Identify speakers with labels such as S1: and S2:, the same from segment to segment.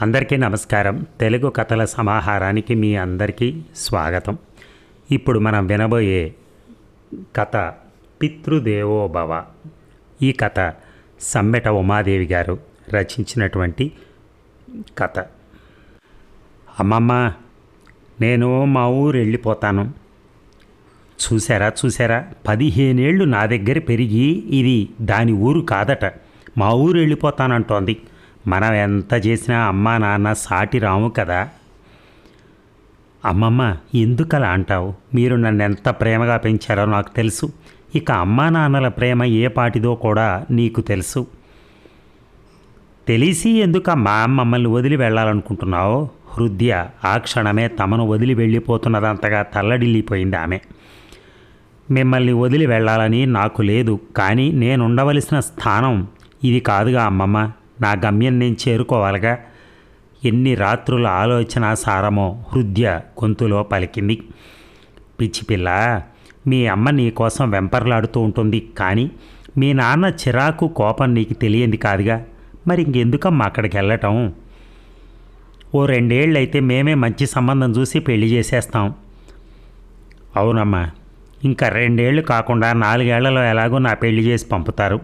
S1: అందరికీ నమస్కారం. తెలుగు కథల సమాహారానికి మీ అందరికీ స్వాగతం. ఇప్పుడు మనం వినబోయే కథ పితృదేవోభవ. ఈ కథ సమ్మెట ఉమాదేవి గారు రచించినటువంటి కథ. అమ్మమ్మ నేను మా ఊరు వెళ్ళిపోతాను. చూసారా చూసారా పదిహేనేళ్ళు నా దగ్గర పెరిగి ఇది దాని ఊరు కాదట. మా ఊరు వెళ్ళిపోతానంటోంది. మనం ఎంత చేసినా అమ్మా నాన్న సాటి రాము కదా. అమ్మమ్మ ఎందుకలా అంటావు? మీరు నన్ను ఎంత ప్రేమగా పెంచారో నాకు తెలుసు. ఇక అమ్మా నాన్నల ప్రేమ ఏ పాటిదో కూడా నీకు తెలుసు. తెలిసి ఎందుకమ్మా మమ్మల్ని వదిలి వెళ్ళాలనుకుంటున్నావు? హృదయ ఆ క్షణమే తమను వదిలి వెళ్ళిపోతున్నదంతగా తల్లడిల్లిపోయింది ఆమె. మిమ్మల్ని వదిలి వెళ్ళాలని నాకు లేదు కానీ నేను ఉండవలసిన స్థానం ఇది కాదుగా అమ్మమ్మ. నా గమ్యం నేను చేరుకోవాలిగా. ఎన్ని రాత్రుల ఆలోచన సారమో హృదయ గొంతులో పలికింది. పిచ్చి పిల్ల మీ అమ్మ నీ కోసం వెంపర్లాడుతూ ఉంటుంది కానీ మీ నాన్న చిరాకు కోపం నీకు తెలియంది కాదుగా. మరి ఇంకెందుకమ్మా అక్కడికి వెళ్ళటం? ఓ రెండేళ్ళు అయితే మేమే మంచి సంబంధం చూసి పెళ్ళి చేసేస్తాం. అవునమ్మా ఇంకా రెండేళ్ళు కాకుండా నాలుగేళ్ళలో ఎలాగో నా పెళ్ళి చేసి పంపుతారు.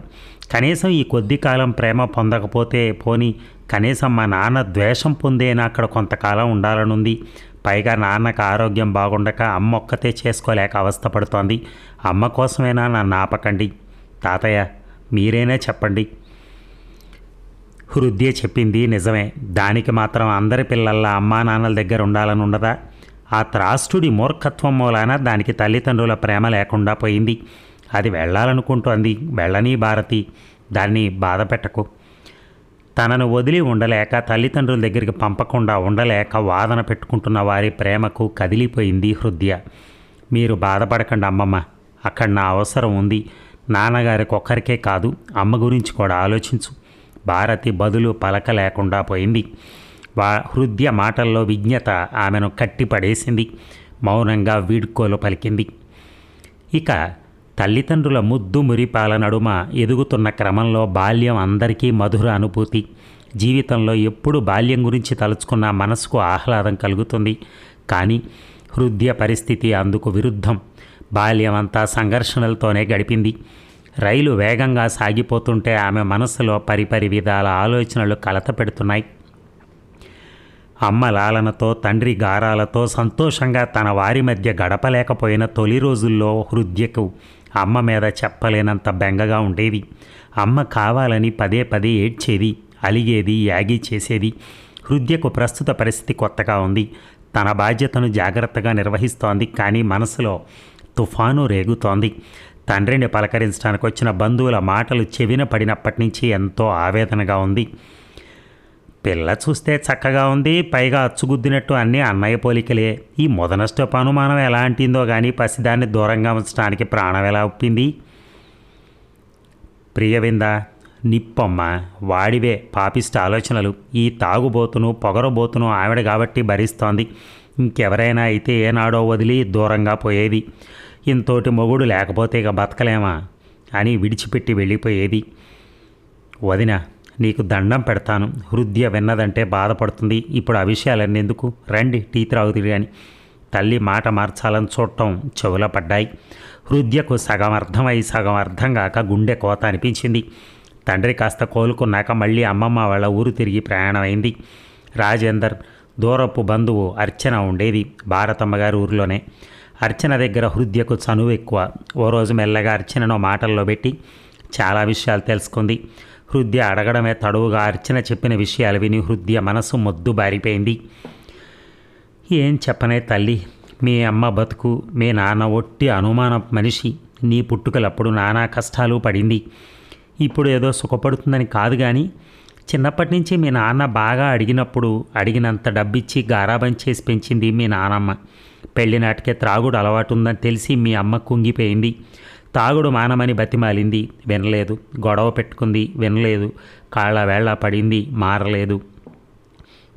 S1: కనీసం ఈ కొద్ది కాలం ప్రేమ పొందకపోతే పోని కనీసం మా నాన్న ద్వేషం పొందేనా అక్కడ కొంతకాలం ఉండాలనుంది. పైగా నాన్నకు ఆరోగ్యం బాగుండక అమ్మ ఒక్కతే చేసుకోలేక అవస్థపడుతోంది అమ్మ కోసమైనా నన్ను ఆపకండి? తాతయ్య మీరైనా చెప్పండి. హృదయ చెప్పింది నిజమే. దానికి మాత్రం అందరి పిల్లల్లా అమ్మా నాన్నల దగ్గర ఉండాలని ఉండదా ఆ త్రాష్టుడి మూర్ఖత్వం మూలాన దానికి తల్లిదండ్రుల ప్రేమ లేకుండా పోయింది. అది వెళ్ళాలనుకుంటోంది. వెళ్ళని భారతి దాన్ని బాధ పెట్టకు. తనను వదిలి ఉండలేక తల్లిదండ్రుల దగ్గరికి పంపకుండా ఉండలేక వాదన పెట్టుకుంటున్న వారి ప్రేమకు కదిలిపోయింది హృదయ. మీరు బాధపడకండి అమ్మమ్మ అక్కడ నా అవసరం ఉంది. నాన్నగారికి ఒక్కరికే కాదు అమ్మ గురించి కూడా ఆలోచించు. భారతి బదులు పలక లేకుండా పోయింది. వా హృదయ మాటల్లో విజ్ఞత ఆమెను కట్టిపడేసింది. మౌనంగా వీడ్కోలు పలికింది. ఇక తల్లిదండ్రుల ముద్దు మురిపాల నడుమ ఎదుగుతున్న క్రమంలో బాల్యం అందరికీ మధుర అనుభూతి. జీవితంలో ఎప్పుడు బాల్యం గురించి తలుచుకున్న మనసుకు ఆహ్లాదం కలుగుతుంది. కానీ హృదయ పరిస్థితి అందుకు విరుద్ధం. బాల్యం అంతా సంఘర్షణలతోనే గడిపింది. రైలు వేగంగా సాగిపోతుంటే ఆమె మనసులో పరిపరి విధాల ఆలోచనలు కలత పెడుతున్నాయి. అమ్మ లాలనతో తండ్రి గారాలతో సంతోషంగా తన వారి మధ్య గడపలేకపోయిన తొలి రోజుల్లో హృదయకు అమ్మ మీద చెప్పలేనంత బెంగగా ఉండేది. అమ్మ కావాలని పదే పదే ఏడ్చేది అలిగేది యాగి చేసేది. హృదయకు ప్రస్తుత పరిస్థితి కొత్తగా ఉంది. తన బాధ్యతను జాగ్రత్తగా నిర్వహిస్తోంది కానీ మనసులో తుఫాను రేగుతోంది. తండ్రిని పలకరించడానికి వచ్చిన బంధువుల మాటలు చెవిన పడినప్పటి నుంచి ఎంతో ఆవేదనగా ఉంది. పిల్ల చూస్తే చక్కగా ఉంది పైగా అచ్చుగుద్దినట్టు అన్నీ అన్నయ్య పోలికలే. ఈ మొదనష్టపు అనుమానం ఎలాంటిందో కానీ పసిదాన్ని దూరంగా ఉంచడానికి ప్రాణం ఎలా ఒప్పింది? ప్రియవింద నిప్పమ్మ వాడివే పాపిష్ట ఆలోచనలు. ఈ తాగుబోతును పొగరబోతును ఆవిడ కాబట్టి భరిస్తోంది. ఇంకెవరైనా అయితే ఏనాడో వదిలి దూరంగా పోయేది. ఇంతోటి మొగుడు లేకపోతే ఇక బతకలేమా? అని విడిచిపెట్టి వెళ్ళిపోయేది. వదిన నీకు దండం పెడతాను. హృదయ విన్నదంటే బాధపడుతుంది. ఇప్పుడు ఆ విషయాలన్నీ ఎందుకు? రండి టీ త్రాగుతుంది అని తల్లి మాట మార్చాలని చూడటం చెవుల పడ్డాయి. హృదయకు సగం అర్థమై సగం అర్థం కాక గుండె కోత అనిపించింది. తండ్రి కాస్త కోలుకున్నాక మళ్ళీ అమ్మమ్మ వాళ్ళ ఊరు తిరిగి ప్రయాణమైంది. రాజేందర్ దూరపు బంధువు అర్చన ఉండేది భారతమ్మ గారి ఊరిలోనే. అర్చన దగ్గర హృదయకు చనువు ఎక్కువ. ఓ రోజు మెల్లగా అర్చనను మాటల్లో పెట్టి చాలా విషయాలు తెలుసుకుంది. హృదయ అడగడమే తడువుగా అర్చన చెప్పిన విషయాలు విని హృదయ మనసు మొద్దు బారిపోయింది. ఏం చెప్పనే తల్లి మీ అమ్మ బతుకు మీ నాన్న ఒట్టి అనుమాన మనిషి నీ పుట్టుకలప్పుడు నానా కష్టాలు పడింది. ఇప్పుడు ఏదో సుఖపడుతుందని కాదు కానీ చిన్నప్పటి నుంచి మీ నాన్న బాగా అడిగినప్పుడు అడిగినంత డబ్బిచ్చి గారాబం చేసి పెంచింది మీ నానమ్మ. పెళ్ళి నాటికే త్రాగుడు అలవాటు ఉందని తెలిసి మీ అమ్మ కుంగిపోయింది. తాగుడు మానమని బతిమాలింది. వినలేదు. గొడవ పెట్టుకుంది. వినలేదు. కాళ్ళ వేళ్ళ పడింది. మారలేదు.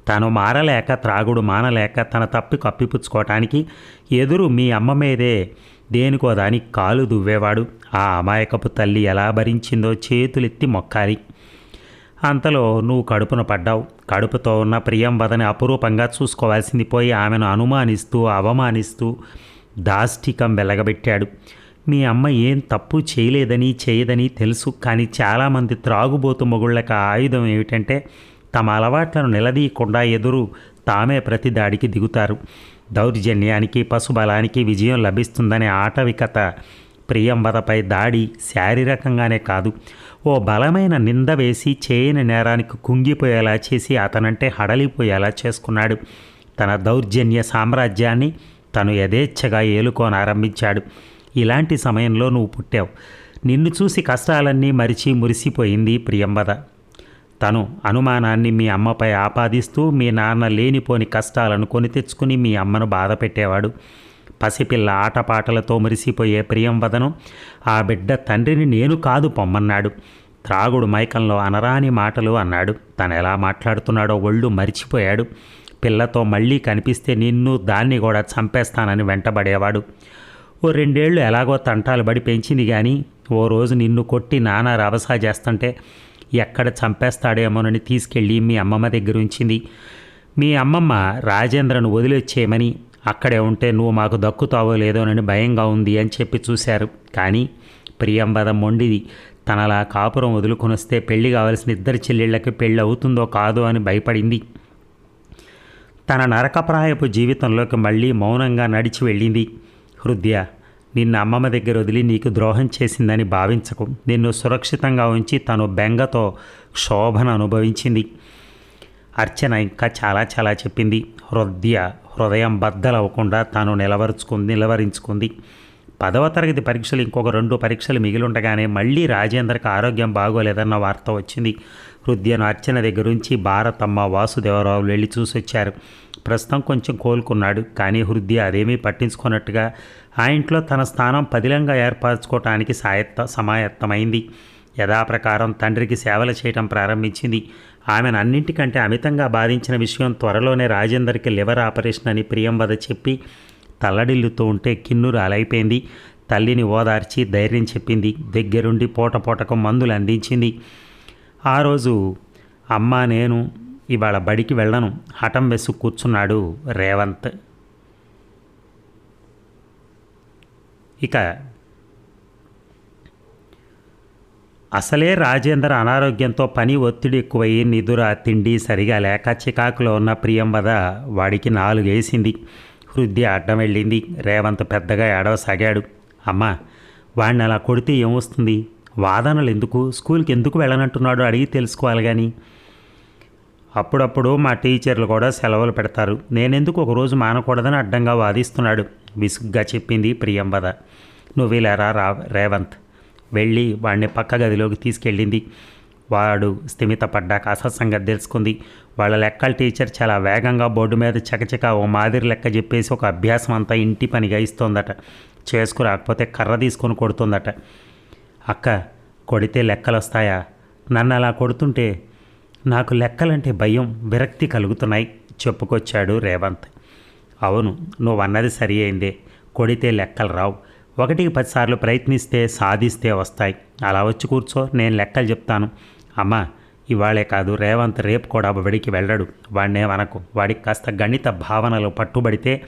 S1: తను మారలేక త్రాగుడు మానలేక తన తప్పి కప్పిపుచ్చుకోవటానికి ఎదురు మీ అమ్మ మీదే దేనికో దానికి కాలు దువ్వేవాడు. ఆ అమాయకపు తల్లి ఎలా భరించిందో చేతులెత్తి మొక్కాలి. అంతలో నువ్వు కడుపున పడ్డావు. కడుపుతో ఉన్న ప్రియం వదని అపురూపంగా చూసుకోవాల్సింది పోయి ఆమెను అనుమానిస్తూ అవమానిస్తూ దాష్టికం వెలగబెట్టాడు. మీ అమ్మ ఏం తప్పు చేయలేదని చేయదని తెలుసు. కానీ చాలామంది త్రాగుబోతు మొగుళ్ళకి ఆయుధం ఏమిటంటే తమ అలవాట్లను నిలదీయకుండా ఎదురు తామే ప్రతి దాడికి దిగుతారు. దౌర్జన్యానికి పశుబలానికి విజయం లభిస్తుందనే ఆటవికత ప్రియంవదపై దాడి శారీరకంగానే కాదు. ఓ బలమైన నింద వేసి చేయని నేరానికి కుంగిపోయేలా చేసి అతనంటే హడలిపోయేలా చేసుకున్నాడు. తన దౌర్జన్య సామ్రాజ్యాన్ని తను యథేచ్ఛగా ఏలుకోనారంభించాడు. ఇలాంటి సమయంలో నువ్వు పుట్టావు. నిన్ను చూసి కష్టాలన్నీ మరిచి మురిసిపోయింది ప్రియంవద తను అనుమానాన్ని మీ అమ్మపై ఆపాదిస్తూ మీ నాన్న లేనిపోని కష్టాలను కొని తెచ్చుకుని మీ అమ్మను బాధ పెట్టేవాడు. పసిపిల్ల ఆటపాటలతో మురిసిపోయే ప్రియంవదను ఆ బిడ్డ తండ్రిని నేను కాదు పొమ్మన్నాడు. త్రాగుడు మైకంలో అనరాని మాటలు అన్నాడు. తను ఎలా మాట్లాడుతున్నాడో ఒళ్ళు మరిచిపోయాడు. పిల్లతో మళ్ళీ కనిపిస్తే నిన్ను దాన్ని కూడా చంపేస్తానని వెంటబడేవాడు. ఓ రెండేళ్ళు ఎలాగో తంటాలు బడి పెంచింది కానీ ఓ రోజు నిన్ను కొట్టి నానా రవసా చేస్తుంటే ఎక్కడ చంపేస్తాడేమోనని తీసుకెళ్ళి మీ అమ్మమ్మ దగ్గర ఉంచింది మీ అమ్మమ్మ రాజేంద్రను వదిలేచ్చేయమని అక్కడే ఉంటే నువ్వు మాకు దక్కుతావో లేదోనని భయంగా ఉంది అని చెప్పి చూశారు. కానీ ప్రియంవద మొండిది. తనలా కాపురం వదులుకొనొస్తే పెళ్ళి కావలసిన ఇద్దరు చెల్లెళ్ళకి పెళ్ళి అవుతుందో కాదో అని భయపడింది. తన నరకప్రాయపు జీవితంలోకి మళ్ళీ మౌనంగా నడిచి వెళ్ళింది. హృదయ నిన్న అమ్మమ్మ దగ్గర వదిలి నీకు ద్రోహం చేసిందని భావించకు. నిన్ను సురక్షితంగా ఉంచి తను బెంగతో శోభను అనుభవించింది. అర్చన ఇంకా చాలా చాలా చెప్పింది. హృదయ హృదయం బద్దలవ్వకుండా తాను నిలవరుచుకుంది నిలవరించుకుంది. పదవ తరగతి పరీక్షలు ఇంకొక రెండు పరీక్షలు మిగిలి ఉండగానే మళ్ళీ రాజేంద్రకి ఆరోగ్యం బాగోలేదన్న వార్త వచ్చింది. హృదయను అర్చన దగ్గరుంచి భారతమ్మ వాసుదేవరావు వెళ్ళి చూసొచ్చారు. ప్రస్తుతం కొంచెం కోలుకున్నాడు. కానీ హృద్య అదేమీ పట్టించుకున్నట్టుగా ఆ ఇంట్లో తన స్థానం పదిలంగా ఏర్పరచుకోవటానికి సాయత్త సమాయత్తమైంది. యథాప్రకారం తండ్రికి సేవలు చేయటం ప్రారంభించింది. ఆమెను అన్నింటికంటే అమితంగా బాధించిన విషయం త్వరలోనే రాజేందర్కి లివర్ ఆపరేషన్ అని ప్రియంవద చెప్పి తల్లడిల్లుతూ ఉంటే కిన్నురు అలైపోయింది తల్లిని ఓదార్చి ధైర్యం చెప్పింది. దగ్గరుండి పూట పూటకు మందులు అందించింది ఆ రోజు అమ్మ నేను ఇవాళ బడికి వెళ్ళను. హఠం వెసు కూర్చున్నాడు రేవంత్. ఇక అసలే రాజేందర్ అనారోగ్యంతో పని ఒత్తిడి ఎక్కువయ్యి నిదుర తిండి సరిగా లేక చికాకులో ఉన్న ప్రియంవద వాడికి నాలుగేసింది వృద్ధి అడ్డం వెళ్ళింది. రేవంత్ పెద్దగా ఏడవసాగాడు. అమ్మా వాడిని అలా కొడితే ఏమొస్తుంది? వాదనలు ఎందుకు స్కూల్కి ఎందుకు వెళ్ళనంటున్నాడో అడిగి తెలుసుకోవాలి కానీ అప్పుడప్పుడు మా టీచర్లు కూడా సెలవులు పెడతారు. నేనెందుకు ఒకరోజు మానకూడదని అడ్డంగా వాదిస్తున్నాడు. విసుగ్గా చెప్పింది ప్రియంవద. నువ్వు రా రేవంత్. వెళ్ళి వాడిని పక్క గదిలోకి తీసుకెళ్ళింది. వాడు స్థిమితపడ్డాక అసత్సంగతి తెలుసుకుంది. వాళ్ళ లెక్కల టీచర్ చాలా వేగంగా బోర్డు మీద చకచక ఓ మాదిరి లెక్క చెప్పేసి ఒక అభ్యాసం అంతా ఇంటి పనిగా ఇస్తోందట. చేసుకురాకపోతే కర్ర తీసుకొని కొడుతుందట. అక్క కొడితే లెక్కలు వస్తాయా నన్ను అలా కొడుతుంటే నాకు లెక్కలంటే భయం విరక్తి కలుగుతున్నాయి చెప్పుకొచ్చాడు రేవంత్. అవును నువ్వు అన్నది సరి అయిందే కొడితే లెక్కలు రావు. ఒకటికి పదిసార్లు ప్రయత్నిస్తే సాధిస్తే వస్తాయి. అలా వచ్చి కూర్చో నేను లెక్కలు చెప్తాను. అమ్మా ఇవాళే కాదు రేవంత్ రేపు కూడా బడికి వెళ్ళడు. వాడినే వనకు. వాడికి కాస్త గణిత భావనలు పట్టుబడితే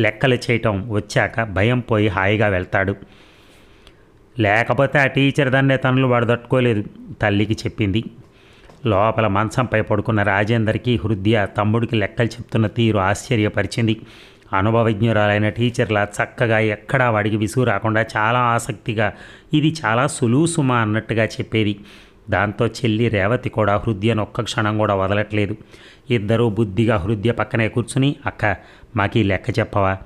S1: లెక్కలు చేయటం వచ్చాక భయం పోయి హాయిగా వెళ్తాడు. లేకపోతే ఆ టీచర్ దాన్నే తనలు వాడు తట్టుకోలేదు తల్లికి చెప్పింది. లోపల మంచంపై పడుకున్న రాజేందర్కి హృదయ తమ్ముడికి లెక్కలు చెప్తున్న తీరు ఆశ్చర్యపరిచింది. అనుభవజ్ఞురాలైన టీచర్లా చక్కగా ఎక్కడా వాడికి విసుగు రాకుండా చాలా ఆసక్తిగా ఇది చాలా సులువు సుమా అన్నట్టుగా చెప్పేది. దాంతో చెల్లి రేవతి కూడా హృదయను ఒక్క క్షణం కూడా వదలట్లేదు. ఇద్దరూ బుద్ధిగా హృదయ పక్కనే కూర్చుని అక్క మాకు ఈ లెక్క చెప్పవా?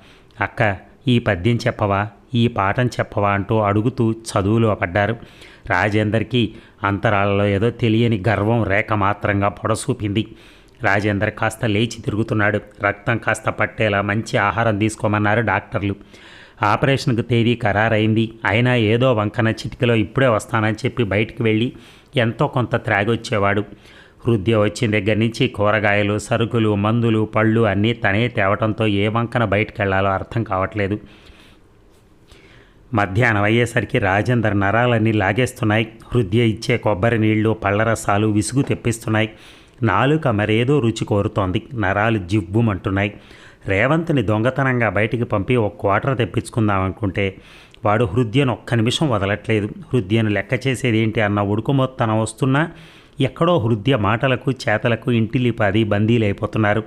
S1: అక్క ఈ పద్యం చెప్పవా? ఈ పాఠం చెప్పవా? అంటూ అడుగుతూ చదువులో పడ్డారు. రాజేందర్కి అంతరాలలో ఏదో తెలియని గర్వం రేఖ మాత్రంగా పొడసూపింది. రాజేందర్ కాస్త లేచి తిరుగుతున్నాడు. రక్తం కాస్త పట్టేలా మంచి ఆహారం తీసుకోమన్నారు డాక్టర్లు. ఆపరేషన్కు తేదీ ఖరారైంది. అయినా ఏదో వంకన చిటికలో ఇప్పుడే వస్తానని చెప్పి బయటికి వెళ్ళి ఎంతో కొంత త్రాగొచ్చేవాడు. హృదయ వచ్చిన దగ్గర నుంచి కూరగాయలు సరుకులు మందులు పళ్ళు అన్నీ తనే తేవటంతో ఏ వంకన బయటికి వెళ్ళాలో అర్థం కావట్లేదు. మధ్యాహ్నం అయ్యేసరికి రాజేందర్ నరాలన్నీ లాగేస్తున్నాయి. హృదయ ఇచ్చే కొబ్బరి నీళ్ళు పళ్ళరసాలు విసుగు తెప్పిస్తున్నాయి. నాలుక మరేదో రుచి కోరుతోంది. నరాలు జివ్వుమంటున్నాయి. రేవంత్ని దొంగతనంగా బయటికి పంపి ఒక క్వార్టర్ తెప్పించుకుందాం అనుకుంటే వాడు హృదయను ఒక్క నిమిషం వదలట్లేదు. హృదయను లెక్క చేసేది ఏంటి అన్న ఉడుకుమొత్తన వస్తున్నా ఎక్కడో హృదయ మాటలకు చేతలకు ఇంటిలిపాది బందీలైపోతున్నారు.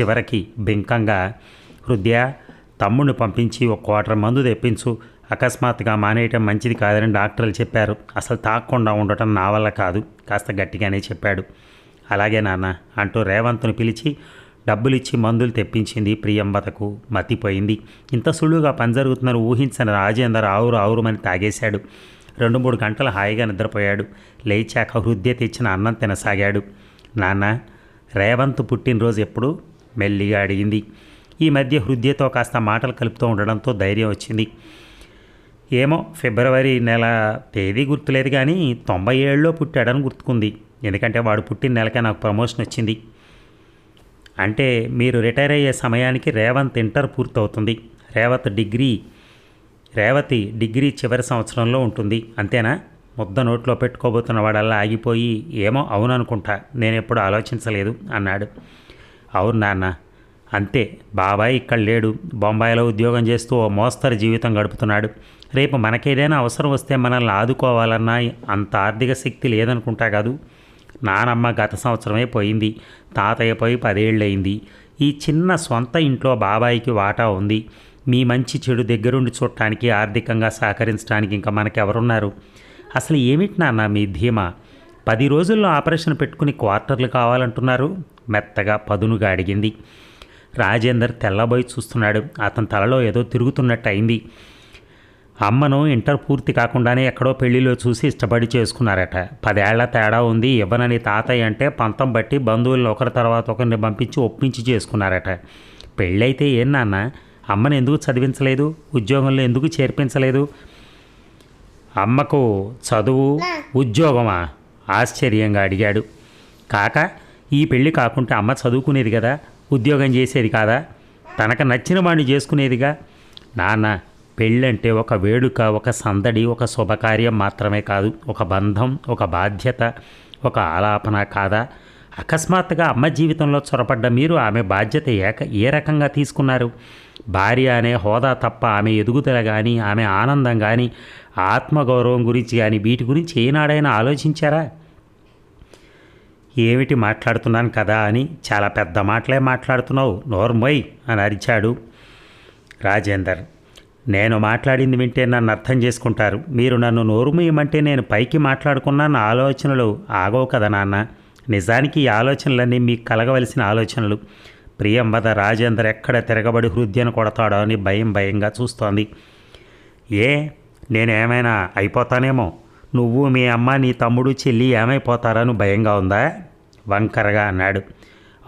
S1: చివరికి బింకంగా హృదయ తమ్ముడిని పంపించి ఒక క్వార్టర్ మందు తెప్పించు. అకస్మాత్తుగా మానేయటం మంచిది కాదని డాక్టర్లు చెప్పారు. అసలు తాగకుండా ఉండటం నా వల్ల కాదు కాస్త గట్టిగానే చెప్పాడు. అలాగే నాన్న అంటూ రేవంత్ను పిలిచి డబ్బులిచ్చి మందులు తెప్పించింది ప్రియంవతకు మతిపోయింది. ఇంత సులువుగా పని జరుగుతుందని ఊహించని రాజేందర్ ఆవురు ఆవురుమని తాగేశాడు. రెండు మూడు గంటలు హాయిగా నిద్రపోయాడు. లేచాక హృదయ తెచ్చిన అన్నం తినసాగాడు. నాన్న రేవంత్ పుట్టినరోజు ఎప్పుడు? మెల్లిగా అడిగింది. ఈ మధ్య హృదయతో కాస్త మాటలు కలుపుతూ ఉండడంతో ధైర్యం వచ్చింది. ఏమో ఫిబ్రవరి నెల తేదీ గుర్తులేదు కానీ తొంభై ఏళ్ళలో పుట్టాడని గుర్తుకుంది. ఎందుకంటే వాడు పుట్టిన నెలకే నాకు ప్రమోషన్ వచ్చింది. అంటే మీరు రిటైర్ అయ్యే సమయానికి రేవంత్ ఇంటర్ పూర్తవుతుంది. రేవత్ డిగ్రీ రేవతి డిగ్రీ చివరి సంవత్సరంలో ఉంటుంది. అంతేనా? ముద్ద నోట్లో పెట్టుకోబోతున్న వాడల్లా ఆగిపోయి ఏమో అవుననుకుంటా. నేను ఎప్పుడు ఆలోచించలేదు అన్నాడు. అవును నాన్న. అంతే. బాబాయ్ ఇక్కడ లేడు. బొంబాయిలో ఉద్యోగం చేస్తూ ఓ మోస్తరు జీవితం గడుపుతున్నాడు. రేపు మనకేదైనా అవసరం వస్తే మనల్ని ఆదుకోవాలన్నా అంత ఆర్థిక శక్తి లేదనుకుంటా కాదు. నానమ్మ గత సంవత్సరమే పోయింది. తాతయ్య పోయి పదేళ్ళయింది. ఈ చిన్న సొంత ఇంట్లో బాబాయికి వాటా ఉంది. మీ మంచి చెడు దగ్గరుండి చూడటానికి ఆర్థికంగా సహకరించడానికి ఇంకా మనకెవరున్నారు? అసలు ఏమిటి నాన్న మీ ధీమా? పది రోజుల్లో ఆపరేషన్ పెట్టుకుని క్వార్టర్లు కావాలంటున్నారు? మెత్తగా పదునుగా అడిగింది. రాజేందర్ తెల్లబోయి చూస్తున్నాడు. అతని తలలో ఏదో తిరుగుతున్నట్టు అయింది. అమ్మను ఇంటర్ పూర్తి కాకుండానే ఎక్కడో పెళ్ళిలో చూసి ఇష్టపడి చేసుకున్నారట. పదేళ్ళ తేడా ఉంది ఇవ్వనని తాతయ్య అంటే పంతం బట్టి బంధువులను ఒకరి తర్వాత ఒకరిని పంపించి ఒప్పించి చేసుకున్నారట. పెళ్ళైతే ఏం నాన్న? అమ్మను ఎందుకు చదివించలేదు? ఉద్యోగంలో ఎందుకు చేర్పించలేదు? అమ్మకు చదువు ఉద్యోగమా? ఆశ్చర్యంగా అడిగాడు. కాక ఈ పెళ్ళి కాకుంటే అమ్మ చదువుకునేది కదా? ఉద్యోగం చేసేది కాదా? తనకు నచ్చిన వాడిని చేసుకునేదిగా? నాన్న పెళ్ళంటే ఒక వేడుక ఒక సందడి ఒక శుభకార్యం మాత్రమే కాదు. ఒక బంధం ఒక బాధ్యత ఒక ఆలాపన కాదా? అకస్మాత్తుగా అమ్మ జీవితంలో చొరపడ్డ మీరు ఆమె బాధ్యత ఏక ఏ రకంగా తీసుకున్నారు? భార్య అనే హోదా తప్ప ఆమె ఎదుగుదల కానీ ఆమె ఆనందం కానీ ఆత్మగౌరవం గురించి కానీ వీటి గురించి ఏనాడైనా ఆలోచించారా? ఏమిటి మాట్లాడుతున్నాను కదా అని చాలా పెద్ద మాటలే మాట్లాడుతున్నావు. నోర్మోయ్! అని అరిచాడు రాజేందర్. నేను మాట్లాడింది వింటే నన్ను అర్థం చేసుకుంటారు. మీరు నన్ను నోరుమీయమంటే నేను పైకి మాట్లాడుకున్న నా ఆలోచనలు ఆగవు కదా నాన్న. నిజానికి ఈ ఆలోచనలన్నీ మీకు కలగవలసిన ఆలోచనలు. ప్రియంవద రాజేందర్ ఎక్కడ తిరగబడి హృదయను కొడతాడో అని భయం భయంగా చూస్తోంది. ఏ నేనేమైనా అయిపోతానేమో? నువ్వు మీ అమ్మ నీ తమ్ముడు చెల్లి ఏమైపోతారని భయంగా ఉందా? వంకరగా అన్నాడు.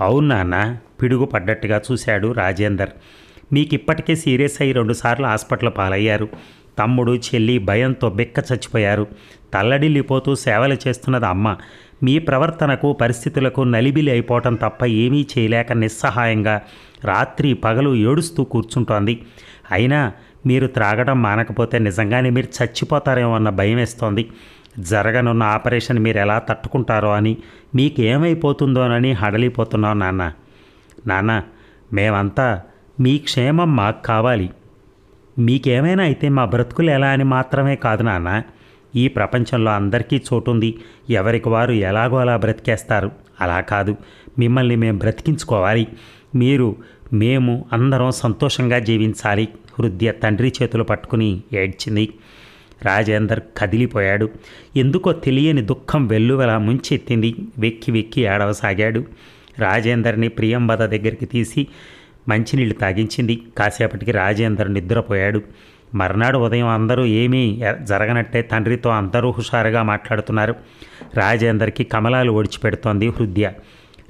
S1: అవును నాన్న పిడుగు పడ్డట్టుగా చూశాడు రాజేందర్. మీకు ఇప్పటికే సీరియస్ అయ్యి రెండుసార్లు హాస్పిటల్ పాలయ్యారు. తమ్ముడు చెల్లి భయంతో బిక్క చచ్చిపోయారు. తల్లడిల్లిపోతూ సేవలు చేస్తున్నది అమ్మ. మీ ప్రవర్తనకు పరిస్థితులకు నలిబిలి అయిపోవటం తప్ప ఏమీ చేయలేక నిస్సహాయంగా రాత్రి పగలు ఏడుస్తూ కూర్చుంటోంది. అయినా మీరు త్రాగడం మానకపోతే నిజంగానే మీరు చచ్చిపోతారేమో అన్న భయం వేస్తోంది జరగనున్న ఆపరేషన్ మీరు ఎలా తట్టుకుంటారో అని మీకు ఏమైపోతుందోనని హడలిపోతున్నాం నాన్న. నాన్న మేమంతా మీ క్షేమం మాకు కావాలి. మీకేమైనా అయితే మా బ్రతుకులు ఎలా అని మాత్రమే కాదు నాన్న. ఈ ప్రపంచంలో అందరికీ చోటుంది. ఎవరికి వారు ఎలాగో అలా బ్రతికేస్తారు. అలా కాదు. మిమ్మల్ని మేము బ్రతికించుకోవాలి. మీరు మేము అందరం సంతోషంగా జీవించాలి. హృదయ తండ్రి చేతులు పట్టుకుని ఏడ్చింది. రాజేందర్ కదిలిపోయాడు. ఎందుకో తెలియని దుఃఖం వెల్లువలా ముంచెత్తింది. వెక్కి వెక్కి ఏడవసాగాడు. రాజేందర్ని ప్రియంవద దగ్గరికి తీసి మంచినీళ్ళు తాగించింది. కాసేపటికి రాజేందర్ నిద్రపోయాడు. మర్నాడు ఉదయం అందరూ ఏమీ జరగనట్టే తండ్రితో అందరూ హుషారుగా మాట్లాడుతున్నారు. రాజేందర్కి కమలాలు ఒడిచిపెడుతోంది హృదయ.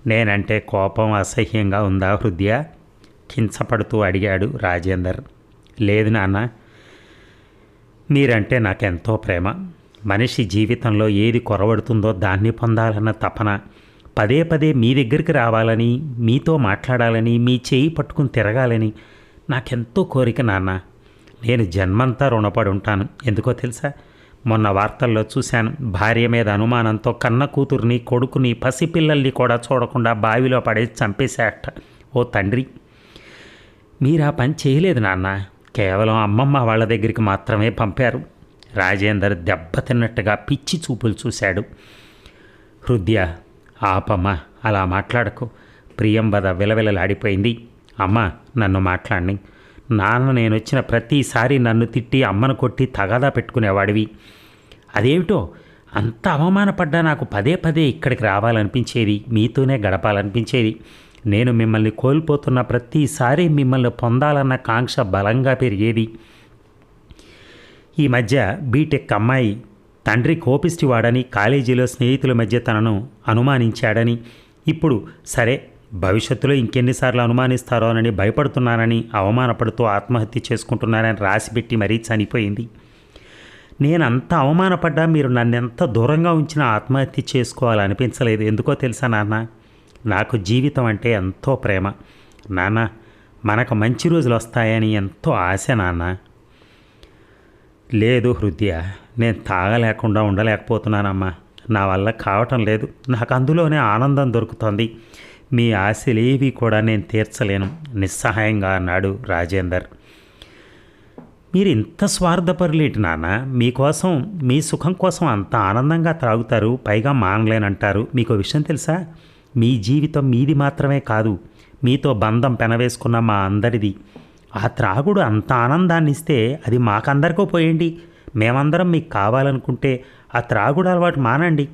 S1: నేనంటే కోపం అసహ్యంగా ఉందా హృదయ? కించపడుతూ అడిగాడు రాజేందర్. లేదు నాన్న మీరంటే నాకెంతో ప్రేమ. మనిషి జీవితంలో ఏది కొరవడుతుందో దాన్ని పొందాలన్న తపన. పదే పదే మీ దగ్గరికి రావాలని మీతో మాట్లాడాలని మీ చేయి పట్టుకుని తిరగాలని నాకెంతో కోరిక నాన్న. నేను జన్మంతా రుణపడి ఉంటాను. ఎందుకో తెలుసా? మొన్న వార్తల్లో చూశాను. భార్య మీద అనుమానంతో కన్న కూతుర్ని కొడుకుని పసిపిల్లల్ని కూడా చూడకుండా బావిలో పడేసి చంపేశాట ఓ తండ్రి. మీరు ఆ పని చేయలేదు నాన్న. కేవలం అమ్మమ్మ వాళ్ళ దగ్గరికి మాత్రమే పంపారు. రాజేందర్ దెబ్బతిన్నట్టుగా పిచ్చి చూపులు చూశాడు. హృదయ ఆపమ్మ అలా మాట్లాడకు. ప్రియంబద విలవిలలాడిపోయింది. అమ్మ నన్ను మాట్లాడి నాన్న నేను వచ్చిన ప్రతిసారి నన్ను తిట్టి అమ్మను కొట్టి తగాదా పెట్టుకునేవాడివి. అదేమిటో అంత అవమానపడ్డా నాకు పదే పదే ఇక్కడికి రావాలనిపించేది మీతోనే గడపాలనిపించేది. నేను మిమ్మల్ని కోల్పోతున్న ప్రతిసారి మిమ్మల్ని పొందాలన్న కాంక్ష బలంగా పెరిగేది. ఈ మధ్య బీటెక్ అమ్మాయి తండ్రి కోపిష్టివాడని కాలేజీలో స్నేహితుల మధ్య తనను అనుమానించాడని ఇప్పుడు సరే భవిష్యత్తులో ఇంకెన్నిసార్లు అనుమానిస్తారోనని భయపడుతున్నానని అవమానపడుతూ ఆత్మహత్య చేసుకుంటున్నానని రాసిపెట్టి మరీ చనిపోయింది. నేను అంత అవమానపడ్డా మీరు నన్నెంత దూరంగా ఉంచినా ఆత్మహత్య చేసుకోవాలనిపించలేదు. ఎందుకో తెలుసా నాన్న? నాకు జీవితం అంటే ఎంతో ప్రేమ. నాన్న మనకు మంచి రోజులు వస్తాయని ఎంతో ఆశ నాన్న. లేదు హృదయ నేను తాగలేకుండా ఉండలేకపోతున్నానమ్మా. నా వల్ల కావటం లేదు. నాకు అందులోనే ఆనందం దొరుకుతుంది. మీ ఆశలేవి కూడా నేను తీర్చలేను. నిస్సహాయంగా అన్నాడు రాజేందర్. మీరు ఇంత స్వార్థపరులేటి నాన్న మీకోసం మీ సుఖం కోసం అంత ఆనందంగా త్రాగుతారు పైగా మానలేనంటారు. మీకు విషయం తెలుసా? మీ జీవితం మీది మాత్రమే కాదు మీతో బంధం పెనవేసుకున్న మా అందరిది. ఆ త్రాగుడు అంత ఆనందాన్ని ఇస్తే అది మాకందరికో పోయండి మేమందరం మీకు కావాలనుకుంటే ఆ త్రాగుడు అలవాటు మానండి.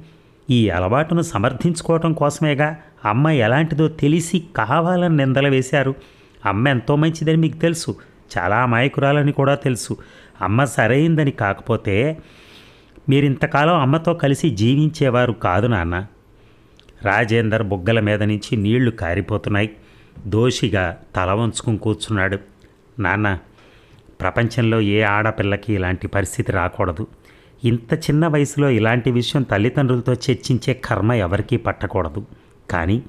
S1: ఈ అలవాటును సమర్థించుకోవటం కోసమేగా అమ్మ ఎలాంటిదో తెలిసి కావాలని నిందలు వేశారు. అమ్మ ఎంతో మంచిదని మీకు తెలుసు. చాలా అమాయకురాలని కూడా తెలుసు. అమ్మ సరైందని కాకపోతే మీరు ఇంతకాలం అమ్మతో కలిసి జీవించేవారు కాదు నాన్న. రాజేందర్ బుగ్గల మీద నుంచి నీళ్ళు కారిపోతున్నాయి. దోషిగా తల వంచుకుని కూర్చున్నాడు. నాన్న ప్రపంచంలో ఏ ఆడపిల్లకి ఇలాంటి పరిస్థితి రాకూడదు. ఇంత చిన్న వయసులో ఇలాంటి విషయం తల్లిదండ్రులతో చర్చించే కర్మ ఎవరికీ పట్టకూడదు. కానీ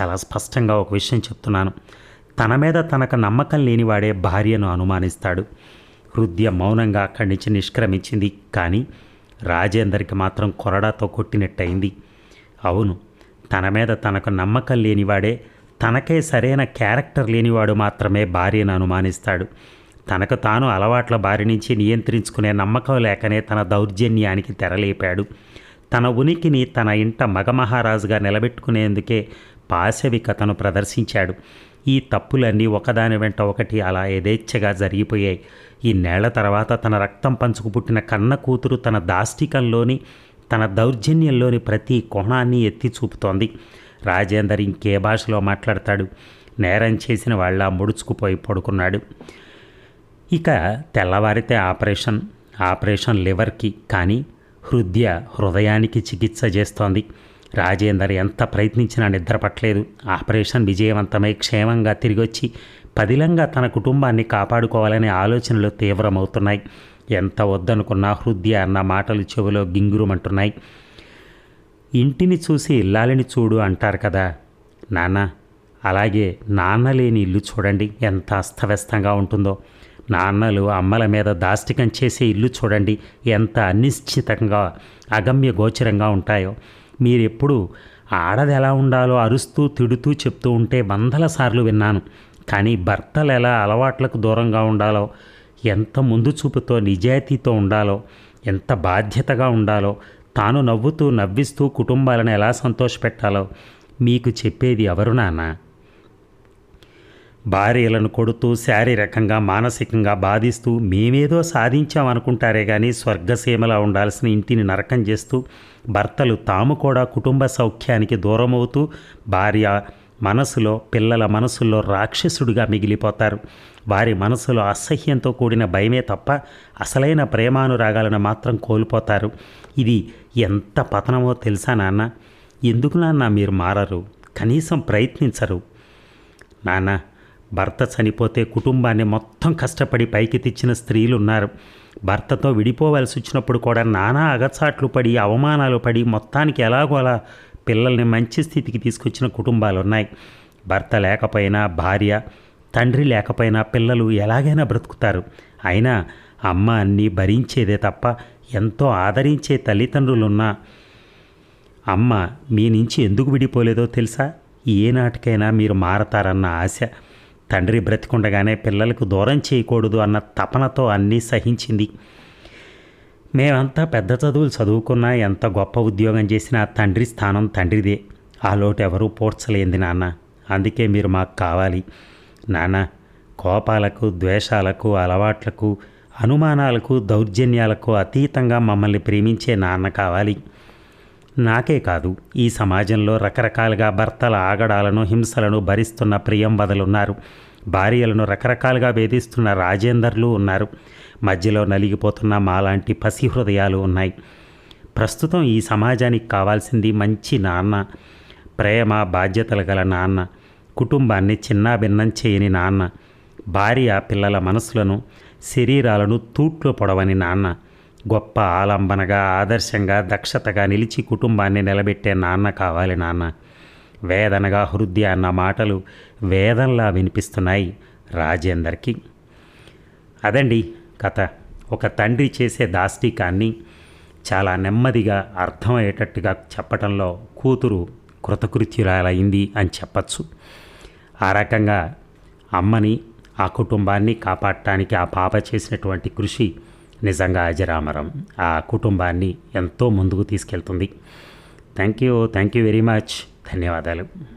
S1: చాలా స్పష్టంగా ఒక విషయం చెప్తున్నాను. తన మీద తనకు నమ్మకం లేనివాడే భార్యను అనుమానిస్తాడు. హృదయ మౌనంగా అక్కడి నుంచి నిష్క్రమించింది. కానీ రాజేందర్కి మాత్రం కొరడాతో కొట్టినట్టయింది. అవును తన మీద తనకు నమ్మకం లేనివాడే తనకే సరైన క్యారెక్టర్ లేనివాడు మాత్రమే భార్యను అనుమానిస్తాడు. తనకు తాను అలవాట్ల బారి నుంచి నియంత్రించుకునే నమ్మకం లేకనే తన దౌర్జన్యానికి తెరలేపాడు. తన ఉనికిని తన ఇంట మగమహారాజుగా నిలబెట్టుకునేందుకే పాశవికతను ప్రదర్శించాడు. ఈ తప్పులన్నీ ఒకదాని వెంట ఒకటి అలా యథేచ్ఛగా జరిగిపోయాయి. ఈ నేళ్ళ తర్వాత తన రక్తం పంచుకు పుట్టిన కన్న కూతురు తన దాష్టికంలోని తన దౌర్జన్యంలోని ప్రతి కోణాన్ని ఎత్తి చూపుతోంది. రాజేందర్ ఇంకే భాషలో మాట్లాడతాడు. నేరం చేసిన వాళ్ళ ముడుచుకుపోయి పడుకున్నాడు. ఇక తెల్లవారితే ఆపరేషన్ ఆపరేషన్ లివర్కి. కానీ హృదయ హృదయానికి చికిత్స చేస్తోంది. రాజేందర్ ఎంత ప్రయత్నించినా నిద్రపట్టలేదు. ఆపరేషన్ విజయవంతమై క్షేమంగా తిరిగొచ్చి పదిలంగా తన కుటుంబాన్ని కాపాడుకోవాలనే ఆలోచనలు తీవ్రమవుతున్నాయి. ఎంత వద్దనుకున్నా హృదయ అన్న మాటలు చెవిలో గింగురుమంటున్నాయి. ఇంటిని చూసి ఇల్లాలని చూడు అంటారు కదా. నాన్న అలాగే నాన్న లేని ఇల్లు చూడండి. ఎంత అస్తవ్యస్తంగా ఉంటుందో. నాన్నలు అమ్మల మీద దాష్టికం చేసే ఇల్లు చూడండి ఎంత అనిశ్చితంగా అగమ్య గోచరంగా ఉంటాయో. మీరెప్పుడు ఆడది ఎలా ఉండాలో అరుస్తూ తిడుతూ చెప్తూ ఉంటే వందల సార్లు విన్నాను. కానీ భర్తలు ఎలా అలవాట్లకు దూరంగా ఉండాలో ఎంత ముందు చూపుతో నిజాయితీతో ఉండాలో ఎంత బాధ్యతగా ఉండాలో తాను నవ్వుతూ నవ్విస్తూ కుటుంబాలను ఎలా సంతోషపెట్టాలో మీకు చెప్పేది ఎవరు నాన్న? భార్యలను కొడుతూ శారీరకంగా మానసికంగా బాధిస్తూ మేమేదో సాధించామనుకుంటారే కానీ స్వర్గసీమలా ఉండాల్సిన ఇంటిని నరకం చేస్తూ భర్తలు తాము కూడా కుటుంబ సౌఖ్యానికి దూరమవుతూ భార్య మనసులో పిల్లల మనసుల్లో రాక్షసుడిగా మిగిలిపోతారు. వారి మనసులో అసహ్యంతో కూడిన భయమే తప్ప అసలైన ప్రేమానురాగాలను మాత్రం కోల్పోతారు. ఇది ఎంత పతనమో తెలుసా నాన్న? ఎందుకు నాన్న మీరు మారరు? కనీసం ప్రయత్నించరు. నాన్న భర్త చనిపోతే కుటుంబాన్ని మొత్తం కష్టపడి పైకి తెచ్చిన స్త్రీలు ఉన్నారు భర్తతో విడిపోవలసి వచ్చినప్పుడు కూడా నానా అగచాట్లు పడి అవమానాలు పడి మొత్తానికి ఎలాగో అలా పిల్లల్ని మంచి స్థితికి తీసుకొచ్చిన కుటుంబాలు ఉన్నాయి భర్త లేకపోయినా భార్య తండ్రి లేకపోయినా పిల్లలు ఎలాగైనా బ్రతుకుతారు. అయినా అమ్మ అన్నీ భరించేదే తప్ప ఎంతో ఆదరించే తల్లిదండ్రులున్నా అమ్మ మీ నుంచి ఎందుకు విడిపోలేదో తెలుసా? ఏనాటికైనా మీరు మారతారన్న ఆశ తండ్రి బ్రతికుండగానే పిల్లలకు దూరం చేయకూడదు అన్న తపనతో అన్నీ సహించింది. మేమంతా పెద్ద చదువులు చదువుకున్నా ఎంత గొప్ప ఉద్యోగం చేసినా తండ్రి స్థానం తండ్రిదే. ఆ లోటు ఎవరూ పోడ్చలేంది నాన్న. అందుకే మీరు మాకు కావాలి. నాన్న కోపాలకు ద్వేషాలకు అలవాట్లకు అనుమానాలకు దౌర్జన్యాలకు అతీతంగా మమ్మల్ని ప్రేమించే నాన్న కావాలి. నాకే కాదు ఈ సమాజంలో రకరకాలుగా భర్తల ఆగడాలను హింసలను భరిస్తున్న ప్రియంవదలున్నారు భార్యలను రకరకాలుగా వేధిస్తున్న రాజేందర్లు ఉన్నారు. మధ్యలో నలిగిపోతున్న మాలాంటి పసి హృదయాలు ఉన్నాయి. ప్రస్తుతం ఈ సమాజానికి కావాల్సింది మంచి నాన్న ప్రేమ బాధ్యతలు గల నాన్న కుటుంబాన్ని చిన్నాభిన్నం చేయని నాన్న భార్య పిల్లల మనసులను శరీరాలను తూట్లు పొడవని నాన్న గొప్ప ఆలంబనగా ఆదర్శంగా దక్షతగా నిలిచి కుటుంబాన్ని నిలబెట్టే నాన్న కావాలి నాన్న. వేదనగా హృదయ అన్న మాటలు వేదంలా వినిపిస్తున్నాయి రాజేందర్కి. అదండి కథ. ఒక తండ్రి చేసే దాష్టికాన్ని చాలా నెమ్మదిగా అర్థమయ్యేటట్టుగా చెప్పటంలో కూతురు కృతకృత్యురాలైంది అని చెప్పచ్చు. ఆ రకంగా అమ్మని ఆ కుటుంబాన్ని కాపాడటానికి ఆ పాప చేసినటువంటి కృషి నిజంగా అజరామరం. ఆ కుటుంబాన్ని ఎంతో ముందుకు తీసుకెళ్తుంది. Thank you thank you very much ధన్యవాదాలు.